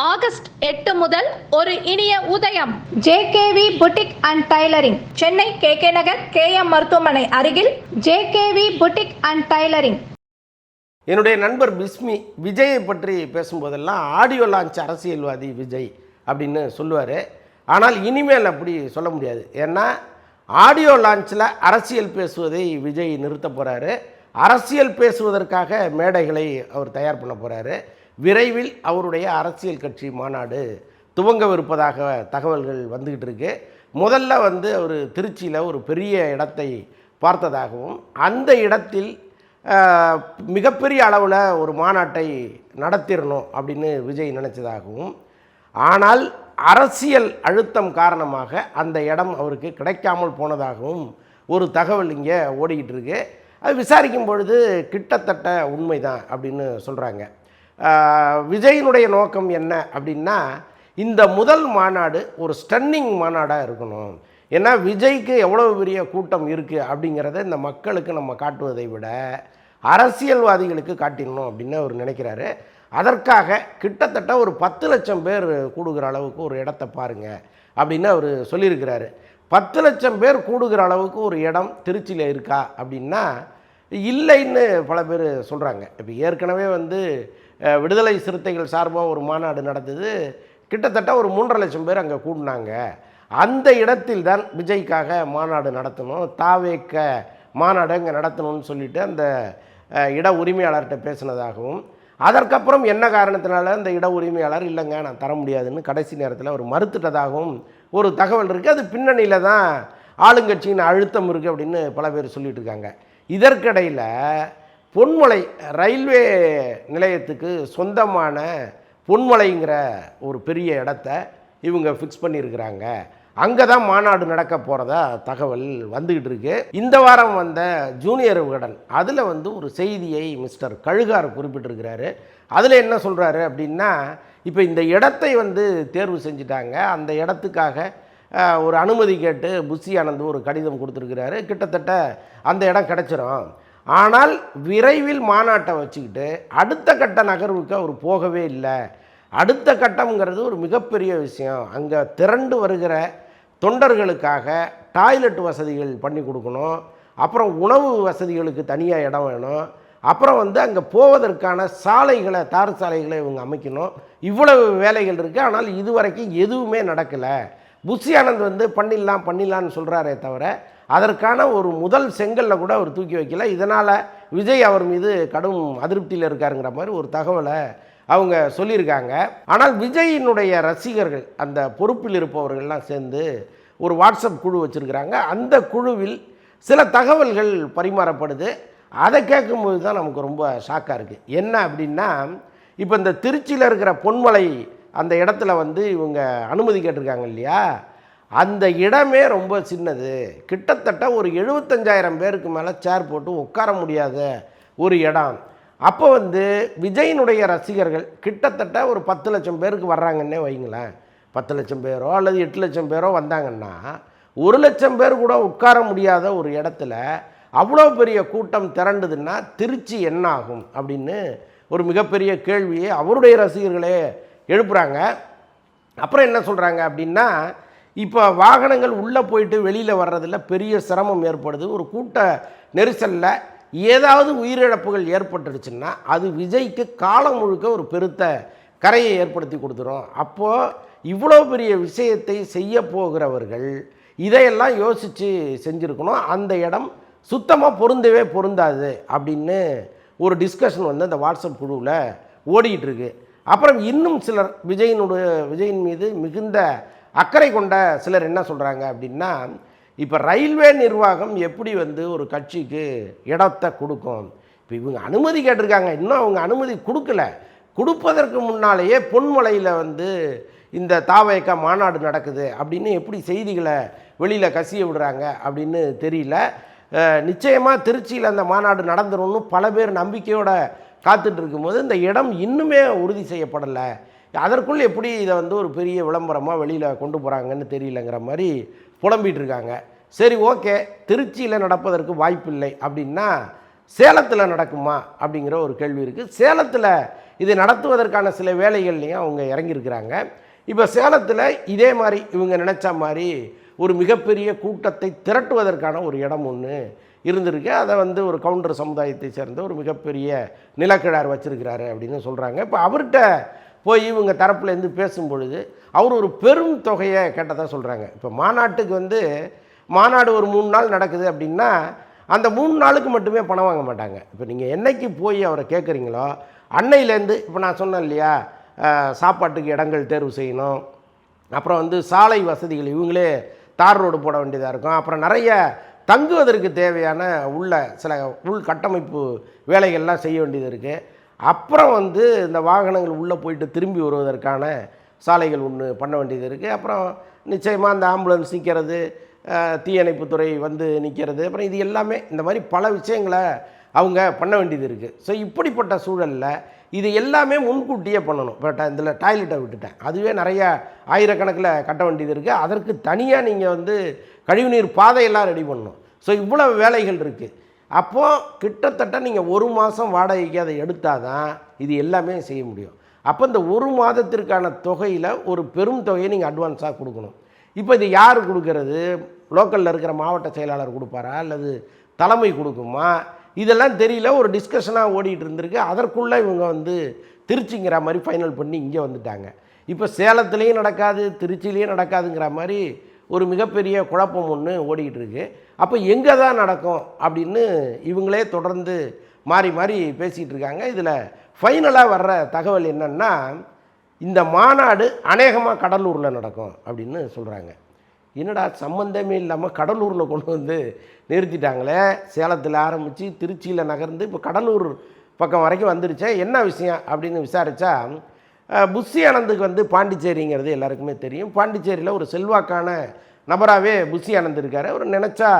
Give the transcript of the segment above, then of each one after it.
August எட்டு முதல் ஒரு இனிய உதயம். JKV boutique and tailoring Chennai K K Nagar K M மருத்துவமனை அருகில் ஜேகேவி புட்டிக் அண்ட் டைலரிங் என்னுடைய நண்பர் பிஸ்மி விஜயை பற்றி பேசும்போதெல்லாம் ஆடியோ லான்ச் அரசியல்வாதி விஜய் அப்படின்னு சொல்லுவார். ஆனால் இனிமேல் அப்படி சொல்ல முடியாது. ஏன்னா ஆடியோ லான்ச்சில் அரசியல் பேசுவதை விஜய் நிறுத்த போகிறாரு அரசியல் பேசுவதற்காக மேடைகளை அவர் தயார் பண்ண போகிறாரு விரைவில் அவருடைய அரசியல் கட்சி மாநாடு துவங்கவிருப்பதாக தகவல்கள் வந்துக்கிட்டு இருக்கு. முதல்ல வந்து அவர் திருச்சியில் ஒரு பெரிய இடத்தை பார்த்ததாகவும் அந்த இடத்தில் மிகப்பெரிய அளவில் ஒரு மாநாட்டை நடத்திடணும் அப்படின்னு விஜய் நினச்சதாகவும் ஆனால் அரசியல் அழுத்தம் காரணமாக அந்த இடம் அவருக்கு கிடைக்காமல் போனதாகவும் ஒரு தகவல் இங்கே ஓடிக்கிட்டு இருக்கு. அது விசாரிக்கும் பொழுது கிட்டத்தட்ட உண்மைதான் அப்படின்னு சொல்கிறாங்க விஜயினுடைய நோக்கம் என்ன அப்படின்னா இந்த முதல் மாநாடு ஒரு ஸ்டன்னிங் மாநாடாக இருக்கணும். ஏன்னா விஜய்க்கு எவ்வளோ பெரிய கூட்டம் இருக்குது அப்படிங்கிறத இந்த மக்களுக்கு நம்ம காட்டுவதை விட அரசியல்வாதிகளுக்கு காட்டிடணும் அப்படின்னு அவர் நினைக்கிறாரு. அதற்காக கிட்டத்தட்ட ஒரு பத்து லட்சம் பேர் கூடுகிற அளவுக்கு ஒரு இடத்த பாருங்கள் அப்படின்னு அவர் சொல்லியிருக்கிறாரு. பத்து லட்சம் பேர் கூடுகிற அளவுக்கு ஒரு இடம் திருச்சியில் இருக்கா அப்படின்னா இல்லைன்னு பல பேர் சொல்கிறாங்க இப்போ ஏற்கனவே வந்து விடுதலை சிறுத்தைகள் சார்பாக ஒரு மாநாடு நடந்தது. கிட்டத்தட்ட ஒரு மூன்றரை லட்சம் பேர் அங்கே கூடினாங்க. அந்த இடத்தில் தான் விஜய்க்காக மாநாடு நடத்தணும். தாவேக்க மாநாடு அங்கே நடத்தணும்னு சொல்லிட்டு அந்த இட உரிமையாளர்கிட்ட பேசினதாகவும் அதற்கப்புறம் என்ன காரணத்தினால அந்த இட உரிமையாளர் இல்லைங்க நான் தர முடியாதுன்னு கடைசி நேரத்தில் அவர் மறுத்துட்டதாகவும் ஒரு தகவல் இருக்குது அது பின்னணியில் தான் ஆளுங்கட்சியின் அழுத்தம் இருக்குது அப்படின்னு பல பேர் சொல்லிட்டு இருக்காங்க. இதற்கிடையில் பொன்மலை ரயில்வே நிலையத்துக்கு சொந்தமான பொன்மலைங்கிற ஒரு பெரிய இடத்த இவங்க ஃபிக்ஸ் பண்ணியிருக்கிறாங்க. அங்கே தான் மாநாடு நடக்க போகிறதா தகவல் வந்துக்கிட்டு இருக்கு. இந்த வாரம் வந்த ஜூனியர் விகடன் அதில் வந்து ஒரு செய்தியை மிஸ்டர் கழுகார் குறிப்பிட்டிருக்கிறாரு. அதில் என்ன சொல்கிறாரு அப்படின்னா இப்போ இந்த இடத்தை வந்து தேர்வு செஞ்சுட்டாங்க. அந்த இடத்துக்காக ஒரு அனுமதி கேட்டு புஷி ஆனந்த் ஒரு கடிதம் கொடுத்துருக்கிறாரு. கிட்டத்தட்ட அந்த இடம் கிடச்சிரும். ஆனால் விரைவில் மாநாட்டை வச்சுக்கிட்டு அடுத்த கட்ட நகர்வுக்கு அவர் போகவே இல்லை. அடுத்த கட்டம்ங்கிறது ஒரு மிகப்பெரிய விஷயம். அங்கே திரண்டு வருகிற தொண்டர்களுக்காக டாய்லெட் வசதிகள் பண்ணி கொடுக்கணும். அப்புறம் உணவு வசதிகளுக்கு தனியாக இடம் வேணும். அப்புறம் வந்து அங்கே போவதற்கான சாலைகளை தார் சாலைகளை இவங்க அமைக்கணும். இவ்வளவு வேலைகள் இருக்குது ஆனால் இதுவரைக்கும் எதுவுமே நடக்கலை. புஷி ஆனந்த் வந்து பண்ணிடலாம் பண்ணிடலான்னு சொல்கிறாரே தவிர அதற்கான ஒரு முதல் செங்கல்ல கூட அவர் தூக்கி வைக்கல. இதனால் விஜய் அவர் மீது கடும் அதிருப்தியில் இருக்காருங்கிற மாதிரி ஒரு தகவலை அவங்க சொல்லியிருக்காங்க. ஆனால் விஜயினுடைய ரசிகர்கள் அந்த பொறுப்பில் இருப்பவர்கள்லாம் சேர்ந்து ஒரு வாட்ஸ்அப் குழு வச்சுருக்கிறாங்க. அந்த குழுவில் சில தகவல்கள் பரிமாறப்படுது. அதை கேட்கும்போது தான் நமக்கு ரொம்ப ஷாக்காக இருக்குது என்ன அப்படின்னா இப்போ இந்த திருச்சியில் இருக்கிற பொன்மலை அந்த இடத்துல வந்து இவங்க அனுமதி கேட்டிருக்காங்க இல்லையா? அந்த இடமே ரொம்ப சின்னது. கிட்டத்தட்ட ஒரு எழுபத்தஞ்சாயிரம் பேருக்கு மேலே சேர் போட்டு உட்கார முடியாத ஒரு இடம். அப்போ வந்து விஜயினுடைய ரசிகர்கள் கிட்டத்தட்ட ஒரு பத்து லட்சம் பேருக்கு வர்றாங்கன்னே வைங்களேன் பத்து லட்சம் பேரோ அல்லது எட்டு லட்சம் பேரோ வந்தாங்கன்னா ஒரு லட்சம் பேர் கூட உட்கார முடியாத ஒரு இடத்துல அவ்வளோ பெரிய கூட்டம் திரண்டுதுன்னா திருச்சி என்ன ஆகும் அப்படின்னு ஒரு மிகப்பெரிய கேள்வியை அவருடைய ரசிகர்களே எழுப்புகிறாங்க அப்புறம் என்ன சொல்கிறாங்க அப்படின்னா இப்போ வாகனங்கள் உள்ளே போயிட்டு வெளியில் வர்றதில் பெரிய சிரமம் ஏற்படுது. ஒரு கூட்ட நெரிசலில் ஏதாவது உயிரிழப்புகள் ஏற்பட்டுடுச்சுன்னா அது விஜய்க்கு காலம் முழுக்க ஒரு பெருத்த கரையை ஏற்படுத்தி கொடுத்துரும். அப்போது இவ்வளோ பெரிய விஷயத்தை செய்ய போகிறவர்கள் இதையெல்லாம் யோசித்து செஞ்சுருக்கணும். அந்த இடம் சுத்தமாக பொருந்தவே பொருந்தாது அப்படின்னு ஒரு டிஸ்கஷன் வந்து அந்த வாட்ஸ்அப் குழுவில் ஓடிக்கிட்டு இருக்கு. அப்புறம் இன்னும் சிலர் விஜயினுடைய விஜயின் மீது மிகுந்த அக்கறை கொண்ட சிலர் என்ன சொல்கிறாங்க அப்படின்னா இப்போ ரயில்வே நிர்வாகம் எப்படி வந்து ஒரு கட்சிக்கு இடத்தை கொடுக்கும்? இப்போ இவங்க அனுமதி கேட்டிருக்காங்க. இன்னும் அவங்க அனுமதி கொடுக்கல. கொடுப்பதற்கு முன்னாலேயே பொன்மலையில் வந்து இந்த தாவயக்க மாநாடு நடக்குது அப்படின்னு எப்படி செய்திகளை வெளியில் கசிய விடுறாங்க அப்படின்னு தெரியல. நிச்சயமாக திருச்சியில் அந்த மாநாடு நடந்துரும்னு பல பேர் நம்பிக்கையோடு காத்துட்டு இருக்கும்போது இந்த இடம் இன்னுமே உறுதி செய்யப்படலை. அதற்குள் எப்படி இதை வந்து ஒரு பெரிய விளம்பரமாக வெளியில் கொண்டு போகிறாங்கன்னு தெரியலங்கிற மாதிரி புலம்பிட்டு இருக்காங்க சரி ஓகே திருச்சியில் நடப்பதற்கு வாய்ப்பில்லை அப்படின்னா சேலத்தில் நடக்குமா அப்படிங்கிற ஒரு கேள்வி இருக்குது சேலத்தில் இதை நடத்துவதற்கான சில வேலைகள்லையும் அவங்க இறங்கியிருக்கிறாங்க. இப்போ சேலத்தில் இதே மாதிரி இவங்க நினச்ச மாதிரி ஒரு மிகப்பெரிய கூட்டத்தை திரட்டுவதற்கான ஒரு இடம் ஒன்று இருந்திருக்கு. அதை வந்து ஒரு கவுண்டர் சமுதாயத்தை சேர்ந்த ஒரு மிகப்பெரிய நிலக்கிழார் வச்சுருக்கிறாரு அப்படின்னு சொல்கிறாங்க இப்போ அவர்கிட்ட போய் இவங்க தரப்புலேருந்து பேசும்பொழுது அவர் ஒரு பெரும் தொகையை கேட்டதாக சொல்கிறாங்க இப்போ மாநாட்டுக்கு வந்து மாநாடு ஒரு மூணு நாள் நடக்குது அப்படின்னா அந்த மூணு நாளுக்கு மட்டுமே பணம் வாங்க மாட்டாங்க. இப்போ நீங்கள் என்னைக்கு போய் அவரை கேட்குறீங்களோ அன்னையிலேருந்து இப்போ நான் சொன்னேன் இல்லையா சாப்பாட்டுக்கு இடங்கள் தேர்வு செய்யணும் அப்புறம் வந்து சாலை வசதிகள் இவங்களே தார் ரோடு போட வேண்டியதாக இருக்கும் அப்புறம் நிறைய தங்குவதற்கு தேவையான உள்ள சில உள்கட்டமைப்பு வேலைகள்லாம் செய்ய வேண்டியது இருக்குது அப்புறம் வந்து இந்த வாகனங்கள் உள்ளே போயிட்டு திரும்பி வருவதற்கான சாலைகள் ஒன்று பண்ண வேண்டியது இருக்குது அப்புறம் நிச்சயமாக அந்த ஆம்புலன்ஸ் நிற்கிறது தீயணைப்புத்துறை வந்து நிற்கிறது. அப்புறம் இது எல்லாமே இந்த மாதிரி பல விஷயங்களை அவங்க பண்ண வேண்டியது இருக்குது ஸோ இப்படிப்பட்ட சூழலில் இது எல்லாமே முன்கூட்டியே பண்ணணும். இப்போ இதில் டாய்லெட்டை விட்டுட்டேன். அதுவே நிறையா ஆயிரக்கணக்கில் கட்ட வேண்டியது இருக்குது அதற்கு தனியாக நீங்கள் வந்து கழிவுநீர் பாதையெல்லாம் ரெடி பண்ணணும். ஸோ இவ்வளோ வேலைகள் இருக்குது அப்போது கிட்டத்தட்ட நீங்கள் ஒரு மாதம் வாடகைக்கு அதை எடுத்தால் தான் இது எல்லாமே செய்ய முடியும். அப்போ இந்த ஒரு மாதத்திற்கான தொகையில் ஒரு பெரும் தொகையை நீங்கள் அட்வான்ஸாக கொடுக்கணும். இப்போ இது யார் கொடுக்கறது? லோக்கலில் இருக்கிற மாவட்ட செயலாளர் கொடுப்பாரா? அல்லது தலைமை கொடுக்குமா? இதெல்லாம் தெரியல. ஒரு டிஸ்கஷனாக ஓடிட்டு இருந்திருக்கு. அதற்குள்ளே இவங்க வந்து திருச்சிங்கிற மாதிரி ஃபைனல் பண்ணி இங்கே வந்துட்டாங்க. இப்போ சேலத்துலேயும் நடக்காது திருச்சியிலையும் நடக்காதுங்கிற மாதிரி ஒரு மிகப்பெரிய குழப்பம் ஒன்று ஓடிக்கிட்டு இருக்கு. அப்போ எங்கே தான் நடக்கும் அப்படின்னு இவங்களே தொடர்ந்து மாறி மாறி பேசிகிட்டு இருக்காங்க. இதில் ஃபைனலாக வர்ற தகவல் என்னென்னா இந்த மாநாடு அநேகமாக கடலூரில் நடக்கும் அப்படின்னு சொல்கிறாங்க என்னடா சம்மந்தமே இல்லாமல் கடலூரில் கொண்டு வந்து நிறுத்திட்டாங்களே? சேலத்தில் ஆரம்பித்து திருச்சியில் நகர்ந்து இப்போ கடலூர் பக்கம் வரைக்கும் வந்துருச்சே என்ன விஷயம் அப்படின்னு விசாரித்தா புஷி ஆனந்துக்கு வந்து பாண்டிச்சேரிங்கிறது எல்லாருக்குமே தெரியும். பாண்டிச்சேரியில் ஒரு செல்வாக்கான நபராகவே புஷி ஆனந்த் இருக்கார். அவர் நினச்சா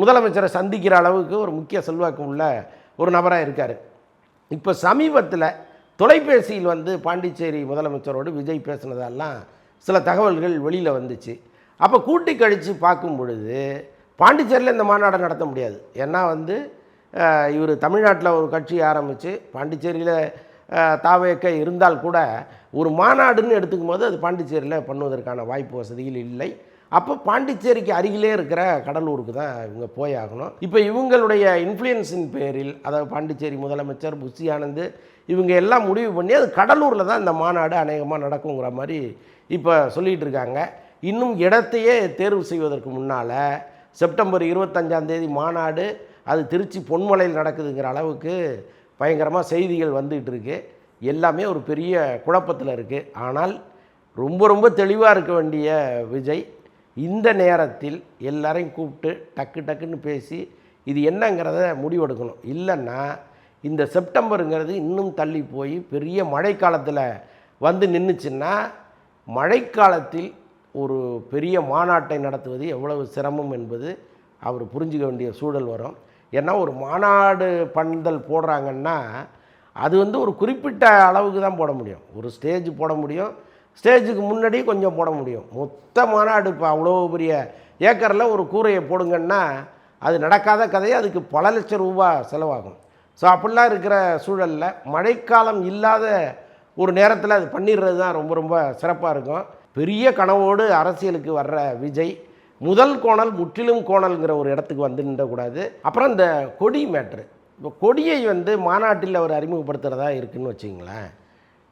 முதலமைச்சரை சந்திக்கிற அளவுக்கு ஒரு முக்கிய செல்வாக்கு உள்ள ஒரு நபராக இருக்கார். இப்போ சமீபத்தில் தொலைபேசியில் வந்து பாண்டிச்சேரி முதலமைச்சரோடு விஜய் பேசினதெல்லாம் சில தகவல்கள் வெளியில் வந்துச்சு. அப்போ கூட்டி கழித்து பார்க்கும் பொழுது பாண்டிச்சேரியில் இந்த மாநாடை நடத்த முடியாது. ஏன்னா வந்து இவர் தமிழ்நாட்டில் ஒரு கட்சி ஆரம்பித்து பாண்டிச்சேரியில் தாவேக்க இருந்தால் கூட ஒரு மாநாடுன்னு எடுத்துக்கும் போது அது பாண்டிச்சேரியில் பண்ணுவதற்கான வாய்ப்பு வசதிகள் இல்லை. அப்போ பாண்டிச்சேரிக்கு அருகிலே இருக்கிற கடலூருக்கு தான் இவங்க போயாகணும் இப்போ இவங்களுடைய இன்ஃப்ளூயன்ஸின் பேரில் அதாவது பாண்டிச்சேரி முதலமைச்சர் புஷி ஆனந்த் இவங்க எல்லாம் முடிவு பண்ணி அது கடலூரில் தான் இந்த மாநாடு அநேகமாக நடக்குங்கிற மாதிரி இப்போ சொல்லிகிட்டு இருக்காங்க. இன்னும் இடத்தையே தேர்வு செய்வதற்கு முன்னால் செப்டம்பர் இருபத்தஞ்சாந்தேதி மாநாடு அது திருச்சி பொன்மலையில் நடக்குதுங்கிற அளவுக்கு பயங்கரமாக செய்திகள் வந்துகிட்டு இருக்கு. எல்லாமே ஒரு பெரிய குழப்பத்தில் இருக்குது ஆனால் ரொம்ப ரொம்ப தெளிவாக இருக்க வேண்டிய விஜய் இந்த நேரத்தில் எல்லாரையும் கூப்பிட்டு டக்கு டக்குன்னு பேசி இது என்னங்கிறத முடிவெடுக்கணும். இல்லைன்னா இந்த செப்டம்பருங்கிறது இன்னும் தள்ளி போய் பெரிய மழைக்காலத்தில் வந்து நின்றுச்சுன்னா மழைக்காலத்தில் ஒரு பெரிய மாநாட்டை நடத்துவது எவ்வளவு சிரமம் என்பது அவர் புரிஞ்சுக்க வேண்டிய சூழல் வரும். ஏன்னா ஒரு மாநாடு பந்தல் போடுறாங்கன்னா அது வந்து ஒரு குறிப்பிட்ட அளவுக்கு தான் போட முடியும். ஒரு ஸ்டேஜ் போட முடியும். ஸ்டேஜுக்கு முன்னாடி கொஞ்சம் போட முடியும். மொத்த மாநாடு இப்போ அவ்வளோ பெரிய ஏக்கரில் ஒரு கூரையை போடுங்கன்னா அது நடக்காத கதையை அதுக்கு பல லட்சம் ரூபாய் செலவாகும். ஸோ அப்படிலாம் இருக்கிற சூழலில் மழைக்காலம் இல்லாத ஒரு நேரத்தில் அது பண்ணிடுறது தான் ரொம்ப ரொம்ப சிறப்பாக இருக்கும். பெரிய கனவோடு அரசியலுக்கு வர்ற விஜய் முதல் கோணல் முற்றிலும் கோணல்ங்கிற ஒரு இடத்துக்கு வந்து நின்றக்கூடாது. அப்புறம் இந்த கொடி மேட்ரு. இப்போ கொடியை வந்து மாநாட்டில் அவர் அறிமுகப்படுத்துகிறதா இருக்குன்னு வச்சிங்களேன்.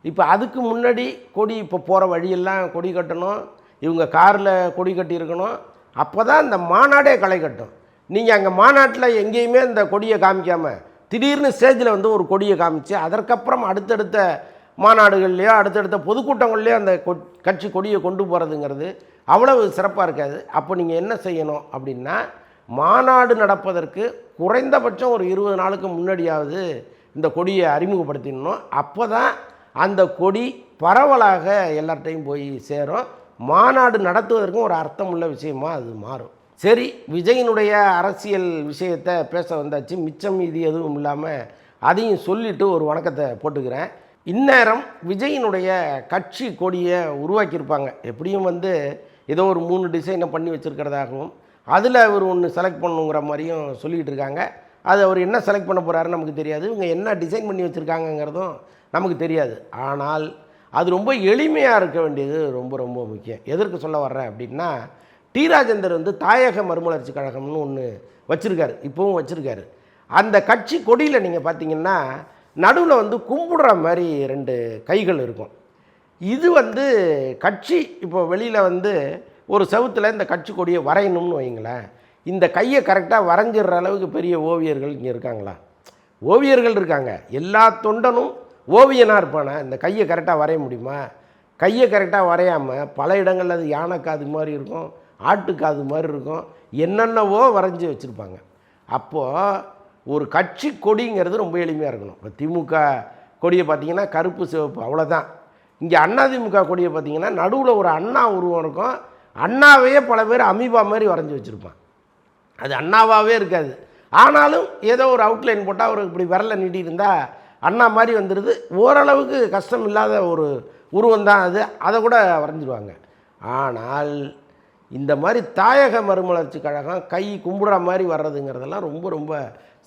இப்போ அதுக்கு முன்னாடி கொடி இப்போ போகிற வழியெல்லாம் கொடி கட்டணும் இவங்க காரில் கொடி கட்டியிருக்கணும். அப்போ தான் இந்த மாநாடே களை கட்டும். நீங்கள் அங்கே மாநாட்டில் எங்கேயுமே இந்த கொடியை காமிக்காமல் திடீர்னு ஸ்டேஜில் வந்து ஒரு கொடியை காமிச்சு அதற்கப்புறம் அடுத்தடுத்த மாநாடுகள்லையோ அடுத்தடுத்த பொதுக்கூட்டங்கள்லையோ அந்த கட்சி கொடியை கொண்டு போகிறதுங்கிறது அவ்வளவு சிறப்பாக இருக்காது. அப்போ நீங்கள் என்ன செய்யணும் அப்படின்னா மாநாடு நடப்பதற்கு குறைந்தபட்சம் ஒரு இருபது நாளுக்கு முன்னாடியாவது இந்த கொடியை அறிமுகப்படுத்திடணும். அப்போ தான் அந்த கொடி பரவலாக எல்லார்ட்டையும் போய் சேரும். மாநாடு நடத்துவதற்கும் ஒரு அர்த்தமுள்ள விஷயமாக அது மாறும். சரி விஜயினுடைய அரசியல் விஷயத்தை பேச வந்தாச்சு. மிச்சம் இது எதுவும் இல்லாமல் அதையும் சொல்லிவிட்டு ஒரு வணக்கத்தை போட்டுக்கிறேன். இந்நேரம் விஜயினுடைய கட்சி கொடியை உருவாக்கியிருப்பாங்க. எப்படியும் வந்து ஏதோ ஒரு மூணு டிசைனை பண்ணி வச்சுருக்கிறதாகவும் அதில் அவர் ஒன்று செலக்ட் பண்ணுங்கிற மாதிரியும் சொல்லிகிட்டு இருக்காங்க. அது அவர் என்ன செலக்ட் பண்ண போகிறாருன்னு நமக்கு தெரியாது. இவங்க என்ன டிசைன் பண்ணி வச்சுருக்காங்கங்கிறதும் நமக்கு தெரியாது. ஆனால் அது ரொம்ப எளிமையாக இருக்க வேண்டியது ரொம்ப ரொம்ப முக்கியம். எதற்கு சொல்ல வர்றேன் அப்படின்னா டி ராஜேந்தர் வந்து தாயக மறுமலர்ச்சி கழகம்னு ஒன்று வச்சுருக்காரு. இப்போவும் வச்சுருக்காரு. அந்த கட்சி கொடியில் நீங்கள் பார்த்தீங்கன்னா நடுவில் வந்து கும்பிடுற மாதிரி ரெண்டு கைகள் இருக்கும். இது வந்து கட்சி இப்போ வெளியில் வந்து ஒரு செவுத்தில் இந்த கட்சி கொடியை வரையணும்னு வைங்களேன் இந்த கையை கரெக்டாக வரைஞ்சிடுற அளவுக்கு பெரிய ஓவியர்கள் இங்கே இருக்காங்களா? ஓவியர்கள் இருக்காங்க. எல்லா தொண்டனும் ஓவியனாக இருப்பானே? இந்த கையை கரெக்டாக வரைய முடியுமா? கையை கரெக்டாக வரையாமல் பல இடங்களில் அது யானைக்காது மாதிரி இருக்கும் ஆட்டுக்காது மாதிரி இருக்கும் என்னென்னவோ வரைஞ்சி வச்சுருப்பாங்க. அப்போது ஒரு கட்சி கொடிங்கிறது ரொம்ப எளிமையாக இருக்கணும். இப்போ திமுக கொடியை பார்த்திங்கன்னா கருப்பு சிவப்பு அவ்வளோதான் இங்கே அதிமுக கொடியை பார்த்திங்கன்னா நடுவில் ஒரு அண்ணா உருவம் இருக்கும். அண்ணாவையே பல பேர் அமீபா மாதிரி வரைஞ்சி வச்சுருப்பான். அது அண்ணாவாகவே இருக்காது. ஆனாலும் ஏதோ ஒரு அவுட்லைன் போட்டால் அவர் இப்படி விரல நீட்டியிருந்தால் அண்ணா மாதிரி வந்துடுது ஓரளவுக்கு கஷ்டம் இல்லாத ஒரு உருவம் தான் அது. அதை கூட வரைஞ்சிடுவாங்க ஆனால் இந்த மாதிரி தாயக மறுமலர்ச்சி கழகம் கை கும்பிடுற மாதிரி வர்றதுங்கிறதெல்லாம் ரொம்ப ரொம்ப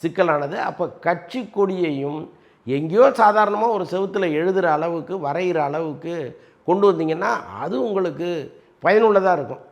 சிக்கலானது. அப்போ கட்சி கொடியையும் எங்கேயோ சாதாரணமாக ஒரு செவுத்தில் எழுதுகிற அளவுக்கு வரைகிற அளவுக்கு கொண்டு வந்தீங்கன்னா அது உங்களுக்கு பயனுள்ளதாக இருக்கும்.